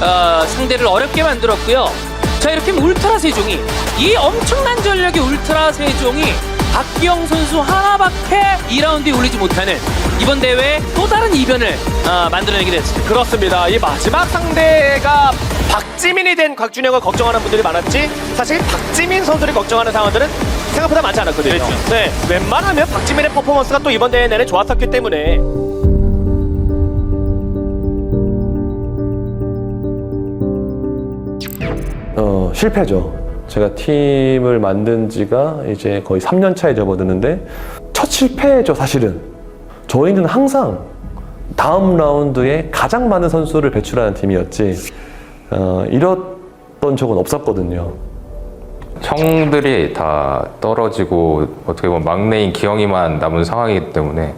어, 상대를 어렵게 만들었고요. 자 이렇게 울트라 세종이 이 엄청난 전력의 울트라 세종이 박기영 선수 하나밖에 2라운드에 올리지 못하는 이번 대회 또 다른 이변을 아, 만들어내게 됐습니다. 그렇습니다. 이 마지막 상대가 박지민이 된 곽준영을 걱정하는 분들이 많았지 사실 박지민 선수를 걱정하는 상황들은 생각보다 많지 않았거든요. 그렇죠. 네, 웬만하면 박지민의 퍼포먼스가 또 이번 대회 내내 좋았었기 때문에 어, 실패죠. 제가 팀을 만든 지가 이제 거의 3년 차에 접어드는데 첫 실패죠, 사실은. 저희는 항상 다음 라운드에 가장 많은 선수를 배출하는 팀이었지, 어, 이랬던 적은 없었거든요. 형들이 다 떨어지고 어떻게 보면 막내인 기영이만 남은 상황이기 때문에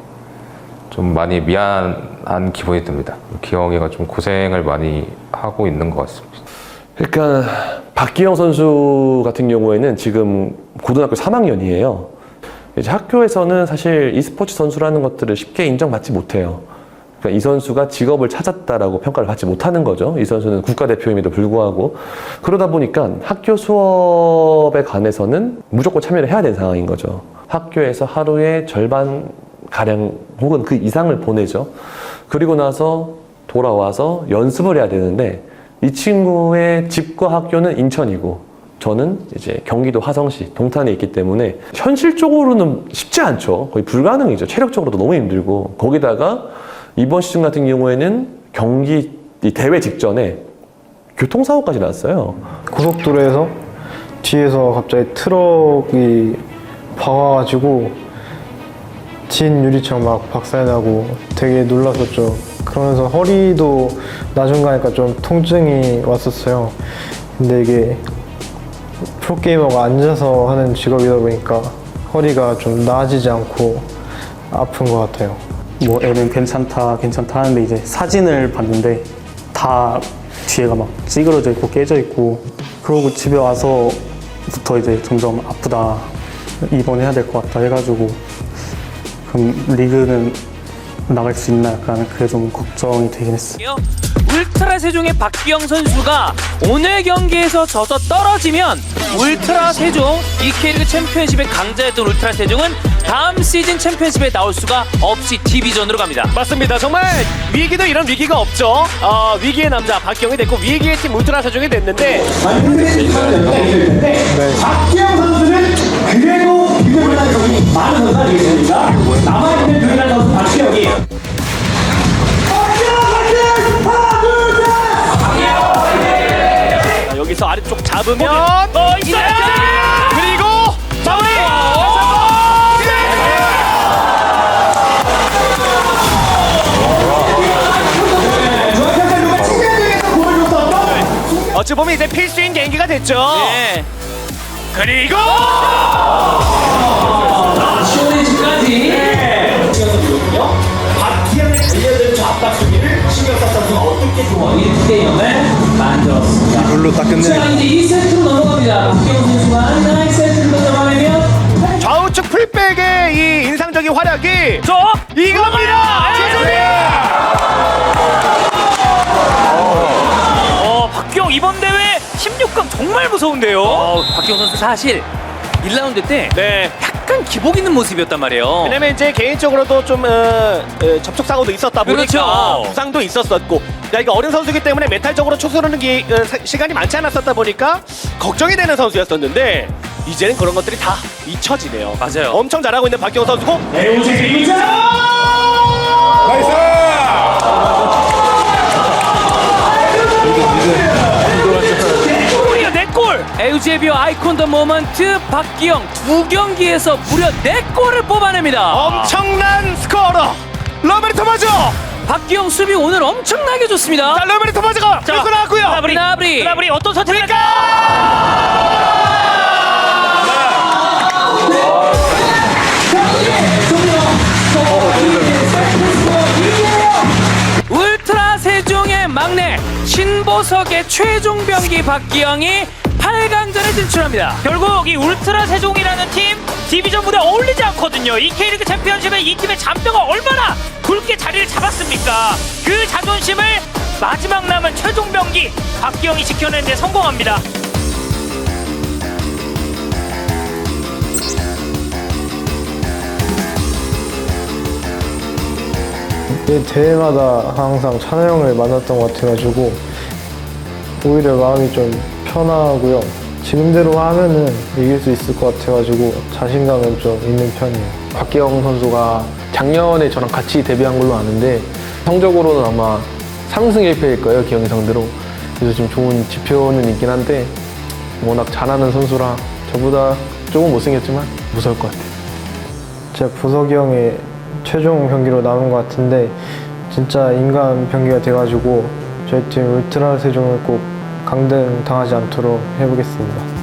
좀 많이 미안한 기분이 듭니다. 기영이가 좀 고생을 많이 하고 있는 것 같습니다. 그러니까 박기영 선수 같은 경우에는 지금 고등학교 3학년이에요. 이제 학교에서는 사실 e스포츠 선수라는 것들을 쉽게 인정받지 못해요. 그러니까 이 선수가 직업을 찾았다라고 평가를 받지 못하는 거죠. 이 선수는 국가대표임에도 불구하고 그러다 보니까 학교 수업에 관해서는 무조건 참여를 해야 되는 상황인 거죠. 학교에서 하루에 절반 가량 혹은 그 이상을 보내죠. 그리고 나서 돌아와서 연습을 해야 되는데 이 친구의 집과 학교는 인천이고 저는 이제 경기도 화성시 동탄에 있기 때문에 현실적으로는 쉽지 않죠. 거의 불가능이죠. 체력적으로도 너무 힘들고 거기다가 이번 시즌 같은 경우에는 경기 이 대회 직전에 교통사고까지 났어요. 고속도로에서 뒤에서 갑자기 트럭이 박아가지고 진 유리창 막 박살나고 되게 놀랐었죠. 그러면서 허리도 나중 가니까 좀 통증이 왔었어요. 근데 이게 프로게이머가 앉아서 하는 직업이다 보니까 허리가 좀 나아지지 않고 아픈 것 같아요. 뭐 애는 괜찮다 괜찮다 하는데 이제 사진을 봤는데 다 뒤에가 막 찌그러져 있고 깨져 있고 그러고 집에 와서부터 이제 점점 아프다 입원해야 될 것 같다 해가지고 그럼 리그는 나갈 수 있나 약간 그게 좀 걱정이 되긴 했어요. 울트라 세종의 박기영 선수가 오늘 경기에서 져서 떨어지면 울트라 세종 이 K리그 챔피언십의 강자였던 울트라 세종은 다음 시즌 챔피언십에 나올 수가 없이 디비전으로 갑니다. 맞습니다. 정말 위기도 이런 위기가 없죠. 어, 위기의 남자 박기영이 됐고 위기의 팀 울트라 세종이 됐는데 박기영 선수는 그래도 한 적이 많은 선수 아니겠습니까? 남아있는 유일한 선수! 자, 여기서 아래쪽 잡으면 어, 있어요! 그리고 마무리. 누가 어찌 보면 이제 필수인 경기가 됐죠. 네. 그리고 1대 0을 만들었습니다. 이걸로 딱 끝내. 자, 이제 2세트로 넘어갑니다. 박기영 선수가 하나 2세트를 넘어가면 좌우측 풀백의 이 인상적인 활약이 저 이겁니다. 어, 박기영 이번 대회 16강 정말 무서운데요. 어, 박기영 선수 사실 1라운드 때 네. 약간 기복 있는 모습이었단 말이에요. 왜냐면 이제 개인적으로도 좀 어, 어, 접촉 사고도 있었다 보니까 그렇죠. 부상도 있었었고, 야 이거 어린 선수기 때문에 멘탈적으로 초소르는 기, 어, 사- 시간이 많지 않았었다 보니까 걱정이 되는 선수였었는데 이제는 그런 것들이 다 잊혀지네요. 맞아요. 엄청 잘하고 있는 박기영 선수고 에오제 에우제비오 아이콘 더 모먼트 박기영 두 경기에서 무려 4골을 뽑아냅니다. 엄청난 스코어러 러베르토 마저 박기영 수비 오늘 엄청나게 좋습니다. 자 러베르토 마저가 밀고 나왔고요. 나브리 나브리 나브리 어떤 선택을 할까? 울트라 세종의 막내 신보석의 최종 병기 박기영이 8강전에 진출합니다. 결국 이 울트라 세종이라는 팀 디비전 무대 어울리지 않거든요. 이 K리그 챔피언십에 이 팀의 잔뼈가 얼마나 굵게 자리를 잡았습니까? 그 자존심을 마지막 남은 최종 병기 박기영이 지켜내는데 성공합니다. 매 대회마다 항상 찬호 형을 만났던 것 같아가지고 오히려 마음이 좀 편하고요. 지금대로 하면은 이길 수 있을 것 같아가지고 자신감은 좀 있는 편이에요. 박기영 선수가 작년에 저랑 같이 데뷔한 걸로 아는데 성적으로는 아마 상승 1패일 거예요 기영이 상대로 그래서 지금 좋은 지표는 있긴 한데 워낙 잘하는 선수라 저보다 조금 못생겼지만 무서울 것 같아요 제가 보석이 형의 최종 경기로 남은 것 같은데 진짜 인간 병기가 돼가지고 저희 팀 울트라 세종을 꼭 강등 당하지 않도록 해보겠습니다.